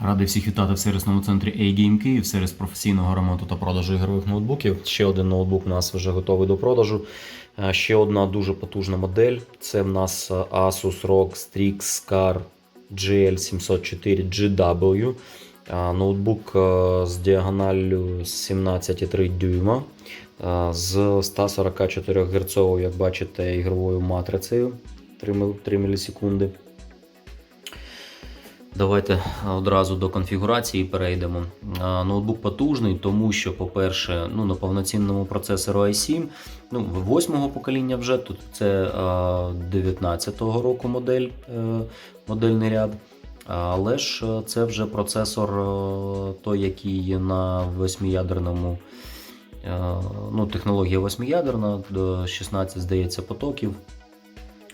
Радий всіх вітати в сервісному центрі A-Game Київ, сервіс професійного ремонту та продажу ігрових ноутбуків. Ще один ноутбук у нас вже готовий до продажу. Е, Ще одна дуже потужна модель. Це в нас е, Asus ROG Strix Scar GL704 GW. Е, Ноутбук з діагоналлю 17,3 дюйма з 144 Гц, як бачите, ігровою матрицею 3 мил- 3 мілісекунди. Давайте одразу до конфігурації перейдемо. Ноутбук потужний, тому що, по-перше, ну, на повноцінному процесору i7, ну, восьмого покоління вже тут це а, 19-го року модель, е, модельний ряд. Але ж е, це вже процесор е, той, який на восьмиядерному. Ну, технологія восьмиядерна, 16, здається, потоків.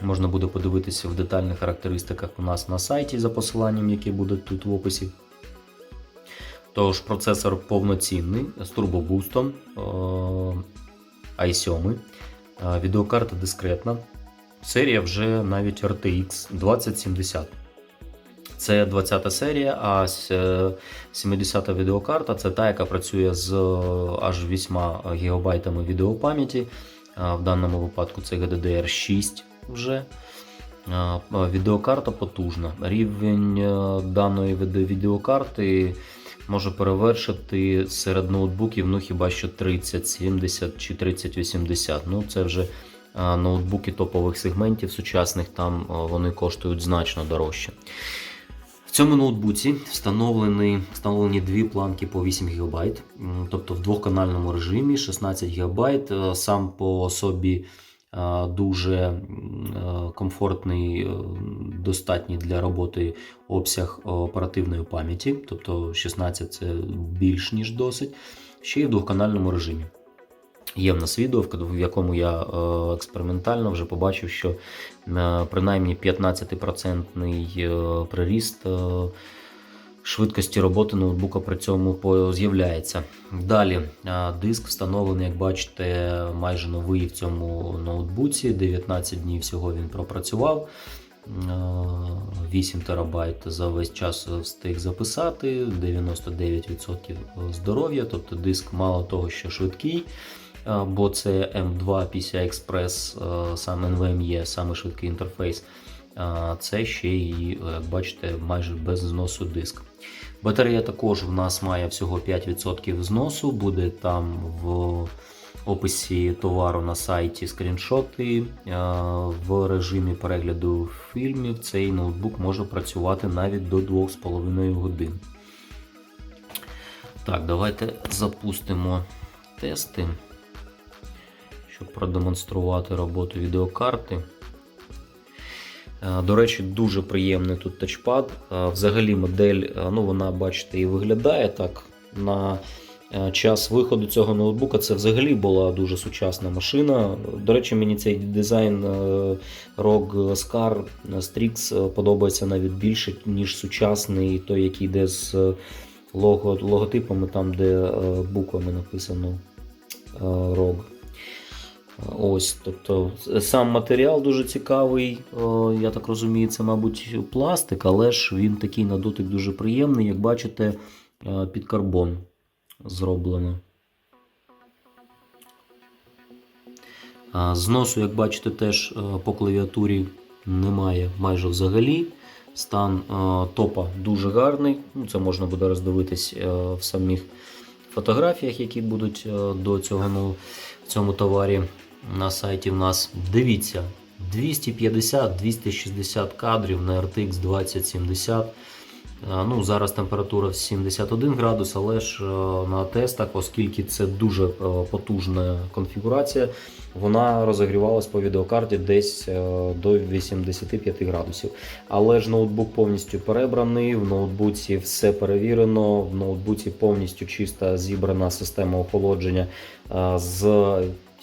Можна буде подивитися в детальних характеристиках у нас на сайті за посиланням, яке буде тут в описі. Тож процесор повноцінний з турбобустом е, i7. Е, Відеокарта дискретна. Серія вже навіть RTX 2070. Це 20-та серія, а с- е, 70 відеокарта це та, яка працює з аж 8 ГБ відеопам'яті. В даному випадку це GDDR6 вже. Відеокарта потужна. Рівень даної відеокарти може перевершити серед ноутбуків ну хіба що 3070 чи 3080. Ну це вже ноутбуки топових сегментів сучасних, там вони коштують значно дорожче. В цьому ноутбуці встановлені, встановлені дві планки по 8 ГБ, тобто в двохканальному режимі 16 ГБ. Е, Сам по собі дуже комфортний, е, достатній для роботи обсяг оперативної пам'яті, тобто 16 це більш ніж досить, ще й в двохканальному режимі. Є в нас відео, в якому я е, експериментально вже побачив, що принаймні 15% е, приріст швидкості роботи ноутбука при цьому з'являється. Далі е, диск встановлений, як бачите, майже новий в цьому ноутбуці. 19 днів всього він пропрацював. Е, 8 терабайт за весь час встиг записати, 99% здоров'я, тобто диск мало того, що швидкий, е, бо це M2 PCI Express, е, сам NVMe, саме швидкий інтерфейс. Е, Це ще і, е, як бачите, майже без зносу диск. Батарея також в нас має всього 5% зносу, буде там в описі товару на сайті скріншоти. Е, В режимі перегляду фільмів цей ноутбук може працювати навіть до 2,5 годин. Так, давайте запустимо тести, щоб продемонструвати роботу відеокарти. Е, До речі, дуже приємний тут тачпад. Е, Взагалі модель, е, ну вона, бачите, і виглядає так. На час виходу цього ноутбука це взагалі була дуже сучасна машина. До речі, мені цей дизайн ROG Scar Strix подобається навіть більше, ніж сучасний, той, який йде з лого, логотипами, там, де буквами написано ROG. Ось, тобто сам матеріал дуже цікавий. Я так розумію, це, мабуть, пластик, але ж він такий на дотик дуже приємний, як бачите, е, під карбон зроблено. Зносу, як бачите, теж е, по клавіатурі немає майже взагалі. Стан е, топа дуже гарний. Ну, Це можна буде роздивитись е, в самих фотографіях, які будуть е, до цього ну, в цьому товарі на сайті в нас. Дивіться, 250-260 кадрів на RTX 2070. Е, Ну, зараз температура 71 градус, але ж е, на тестах, оскільки це дуже е, потужна конфігурація, вона розігрівалась по відеокарті десь до 85 градусів. Але ж ноутбук повністю перебраний, в ноутбуці все перевірено, в ноутбуці повністю чиста зібрана система охолодження з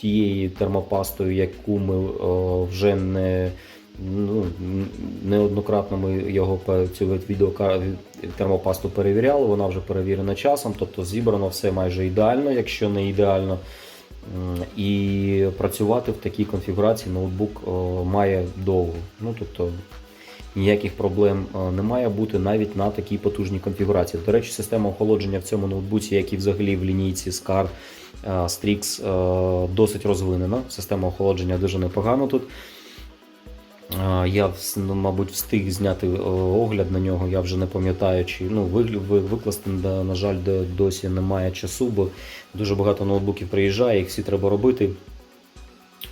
тією термопастою, яку ми е, вже не ну, неоднократно ми його цю відеока термопасту перевіряли, вона вже перевірена часом, тобто зібрано все майже ідеально, якщо не ідеально. І працювати в такій конфігурації ноутбук має довго. Ну, тобто, ніяких проблем е, не має бути навіть на такій потужній конфігурації. До речі, система охолодження в цьому ноутбуці, як і взагалі в лінійці SCAR е, Strix, е, досить розвинена. Система охолодження дуже непогана тут. Е, Я, ну, мабуть, встиг зняти е, огляд на нього. Я вже не пам'ятаю, чи ну, викласти, на жаль, досі немає часу, бо дуже багато ноутбуків приїжджає, їх всі треба робити.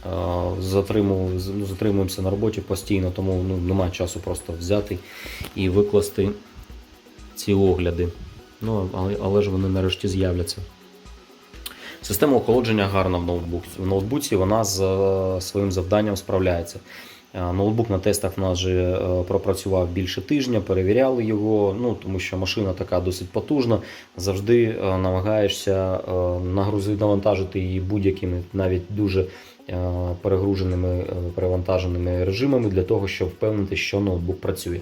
Е, ну, затримуємося на роботі постійно, тому ну, немає часу просто взяти і викласти ці огляди. Ну, але, але ж вони нарешті з'являться. Система охолодження гарна в ноутбуці. В ноутбуці вона з е, своїм завданням справляється. Е, Ноутбук на тестах в нас же е, пропрацював більше тижня, перевіряли його, ну тому що машина така досить потужна. Завжди намагаєшся нагрузити, навантажити її будь-якими, навіть дуже перегруженими, перевантаженими режимами для того, щоб впевнити, що ноутбук працює.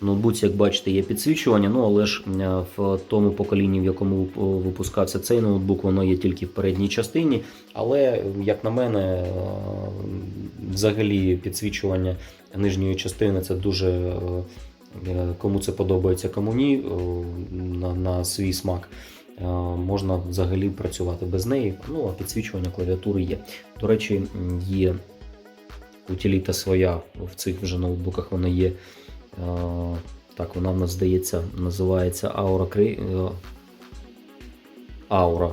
Ноутбуці, як бачите, є підсвічування, ну але ж е, в тому поколінні, в якому е, випускався цей ноутбук, воно є тільки в передній частині. Але, як на мене, е, взагалі підсвічування нижньої частини це дуже кому це подобається, кому ні, на, на свій смак. Можна взагалі працювати без неї. Ну а підсвічування клавіатури є. До речі, є утиліта своя в цих вже ноутбуках. Вона є. Так, вона в нас здається, називається Аура Кри... Аура.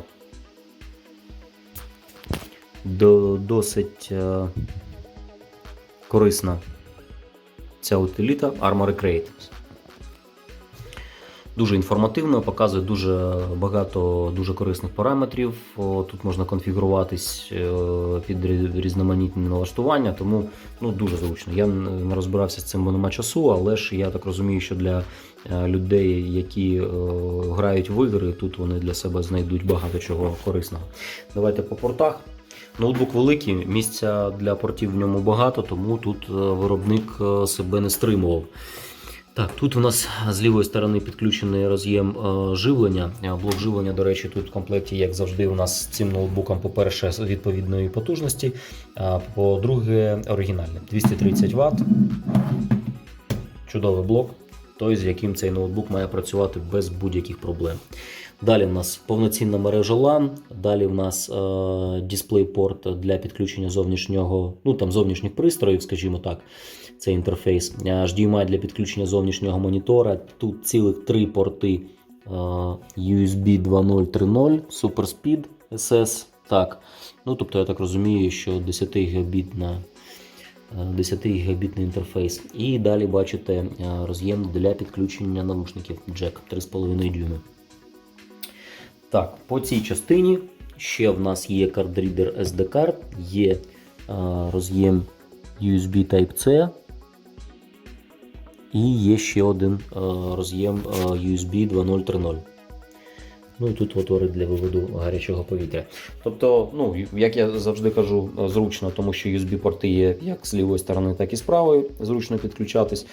Досить е, корисна ця утиліта Armory Crate. Дуже інформативно, показує дуже багато дуже корисних параметрів. Тут можна конфігуруватись е, під різноманітні налаштування, тому ну, дуже зручно. Я не розбирався з цим, бо нема часу, але ж я так розумію, що для е, людей, які е, грають в ігри, тут вони для себе знайдуть багато чого корисного. Давайте по портах. Ноутбук великий, місця для портів в ньому багато, тому тут виробник себе не стримував. Так, тут у нас з лівої сторони підключений роз'єм е, живлення. Е, Блок живлення, до речі, тут в комплекті, як завжди, у нас з цим ноутбуком, по-перше, з відповідної потужності, а по-друге, оригінальний. 230 Вт. Чудовий блок, той, з яким цей ноутбук має працювати без будь-яких проблем. Далі в нас повноцінна мережа LAN, далі в нас е, DisplayPort для підключення зовнішнього, ну там зовнішніх пристроїв, скажімо так, це інтерфейс. Е, HDMI для підключення зовнішнього монітора. Тут цілих три порти е, USB 2.0 3.0, SuperSpeed SS. Так. Ну, тобто, я так розумію, що 10 гігабіт на 10 гігабітний інтерфейс. І далі бачите е, роз'єм для підключення навушників Jack 3,5 дюйми. Так, по цій частині ще в нас є кардрідер SD карт, є е, роз'єм USB Type-C. І є ще один е, роз'єм е, USB 2.0.3.0. Ну і тут отвори для виводу гарячого повітря. Тобто, ну, як я завжди кажу, е, зручно, тому що USB-порти є як з лівої сторони, так і з правої, зручно підключатись.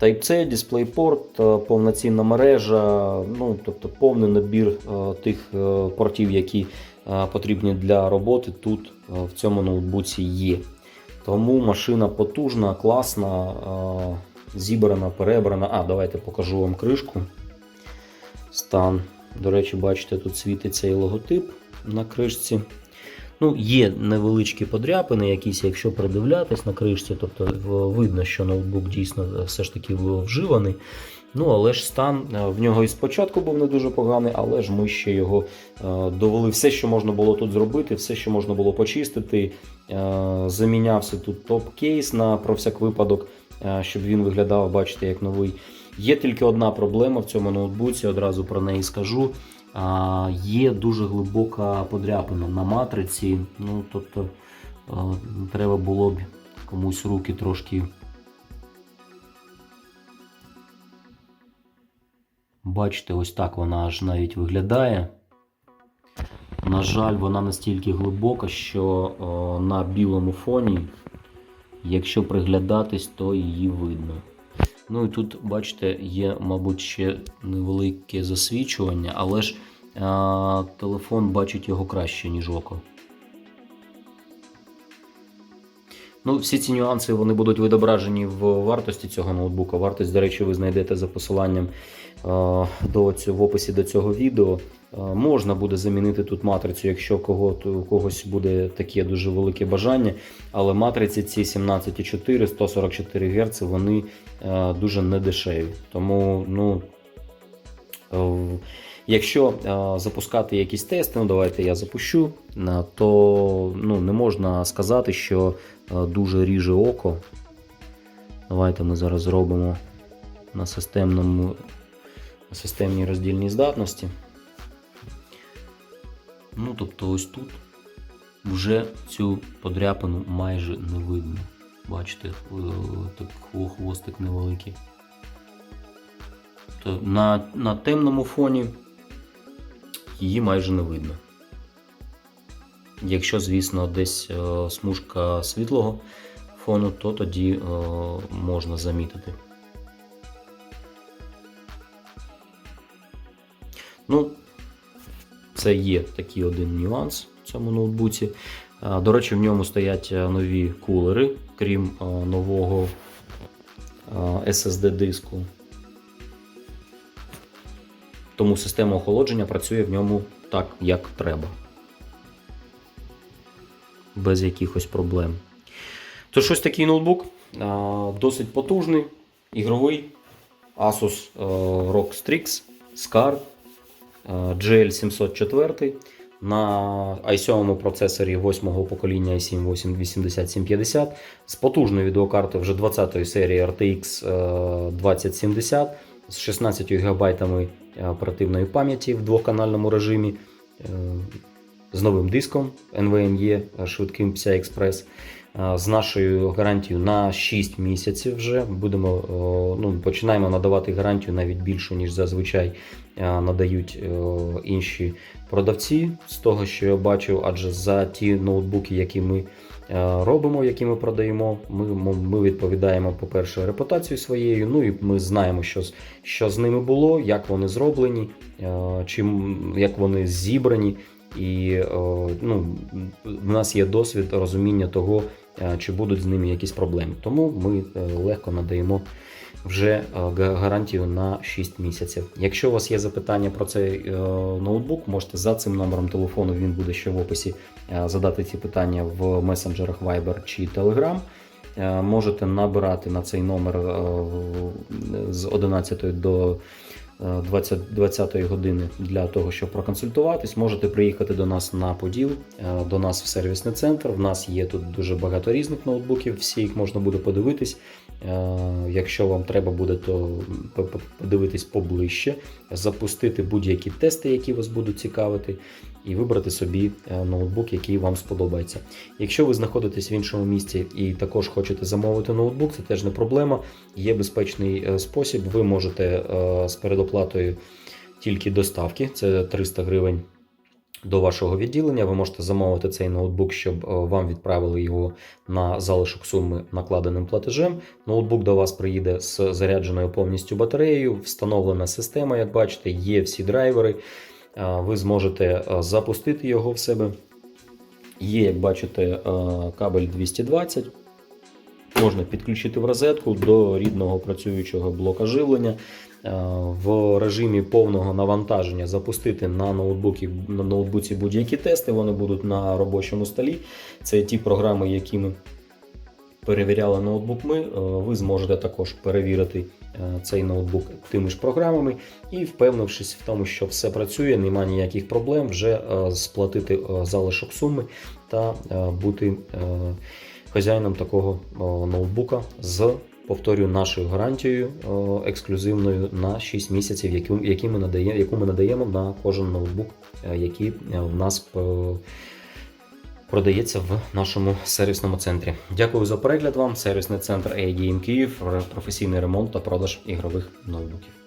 Type-C, DisplayPort, повноцінна мережа, ну, тобто повний набір тих портів, які потрібні для роботи, тут в цьому ноутбуці є. Тому машина потужна, класна, зібрана, перебрана. А, давайте покажу вам кришку. Стан. До речі, бачите, тут світиться і логотип на кришці. Ну, Є невеличкі подряпини, якісь, якщо придивлятись на кришці, тобто видно, що ноутбук дійсно все ж таки вживаний. Ну, але ж стан е, в нього і спочатку був не дуже поганий, але ж ми ще його е, довели все, що можна було тут зробити, все, що можна було почистити. Е, Замінявся тут топ-кейс на про всяк випадок, щоб він виглядав, бачите, як новий. Є тільки одна проблема в цьому ноутбуці, одразу про неї скажу. Є дуже глибока подряпина на матриці. Ну, тобто е, треба було б комусь руки трошки. Бачите, ось так вона аж навіть виглядає. На жаль, вона настільки глибока, що о, на білому фоні, якщо приглядатись, то її видно. Ну і тут, бачите, є, мабуть, ще невелике засвічування, але ж а, телефон бачить його краще, ніж око. Ну, всі ці нюанси вони будуть відображені в вартості цього ноутбука. Вартість, до речі, ви знайдете за посиланням е, до в описі до цього відео. Е, Можна буде замінити тут матрицю, якщо кого, у когось буде таке дуже велике бажання. Але матриці ці 17,4, 144 Гц, вони е, дуже недешеві. Тому, ну, якщо е, запускати якісь тести, ну давайте я запущу, то ну, не можна сказати, що е, дуже ріже око. Давайте ми зараз зробимо на системному на системній роздільній здатності. Ну, тобто ось тут вже цю подряпину майже не видно. Бачите, е, так хвостик невеликий. На, на темному фоні її майже не видно. Якщо, звісно, десь е, смужка світлого фону, то тоді е, можна замітити. Ну, це є такий один нюанс в цьому ноутбуці. Е, До речі, в ньому стоять нові кулери, крім нового е, SSD диску. Тому система охолодження працює в ньому так, як треба. Без якихось проблем. То щось такий ноутбук. Досить потужний, ігровий. Asus е, ROG Strix SCAR е, GL704 на i7 процесорі 8-го покоління i7 8750 з потужною відеокартою вже 20-ї серії RTX е, 2070 з 16 ГБ оперативної пам'яті в двоканальному режимі, е, з новим диском NVMe е, швидким PCI Express, е, з нашою гарантією на 6 місяців вже. Будемо, ну, починаємо надавати гарантію навіть більшу, ніж зазвичай надають інші продавці, з того, що я бачив, адже за ті ноутбуки, які ми робимо, які ми продаємо, ми, ми відповідаємо, по-перше, репутацією своєю. Ну і ми знаємо, що, що з ними було, як вони зроблені, чим, як вони зібрані. І ну, в нас є досвід розуміння того, чи будуть з ними якісь проблеми. Тому ми е, легко надаємо вже е, гарантію на 6 місяців. Якщо у вас є запитання про цей е, ноутбук, можете за цим номером телефону, він буде ще в описі, е, задати ці питання в месенджерах Viber чи Telegram. Е, Можете набирати на цей номер е, з 11 до е, 20, 20 години для того, щоб проконсультуватись. Можете приїхати до нас на Поділ, е, до нас в сервісний центр. В нас є тут дуже багато різних ноутбуків, всі їх можна буде подивитись. Е, Якщо вам треба буде, то подивитись поближче, запустити будь-які тести, які вас будуть цікавити, і вибрати собі е, ноутбук, який вам сподобається. Якщо ви знаходитесь в іншому місці і також хочете замовити ноутбук, це теж не проблема. Є безпечний е, спосіб. Ви можете з передоплатою тільки доставки, це 300 гривень. До вашого відділення ви можете замовити цей ноутбук, щоб е, вам відправили його на залишок суми накладеним платежем. Ноутбук до вас приїде з зарядженою повністю батареєю, встановлена система, як бачите, є всі драйвери. Е, Ви зможете е, запустити його в себе. Є, як бачите, кабель 220. Можна підключити в розетку до рідного працюючого блока живлення. Е, В режимі повного навантаження запустити на ноутбуці, на ноутбуці будь-які тести. Вони будуть на робочому столі. Це ті програми, які ми перевіряли ноутбук. Ми е, ви зможете також перевірити е, цей ноутбук тими ж програмами і, впевнившись в тому, що все працює, немає ніяких проблем, вже сплатити залишок суми та бути хазяїном такого ноутбука з. Повторюю, нашою гарантією е, ексклюзивною на 6 місяців, яку, які ми надаємо, яку ми надаємо на кожен ноутбук, е, який е, в нас продається в нашому сервісному центрі. Дякую за перегляд вам. Сервісний центр ADM Київ, професійний ремонт та продаж ігрових ноутбуків.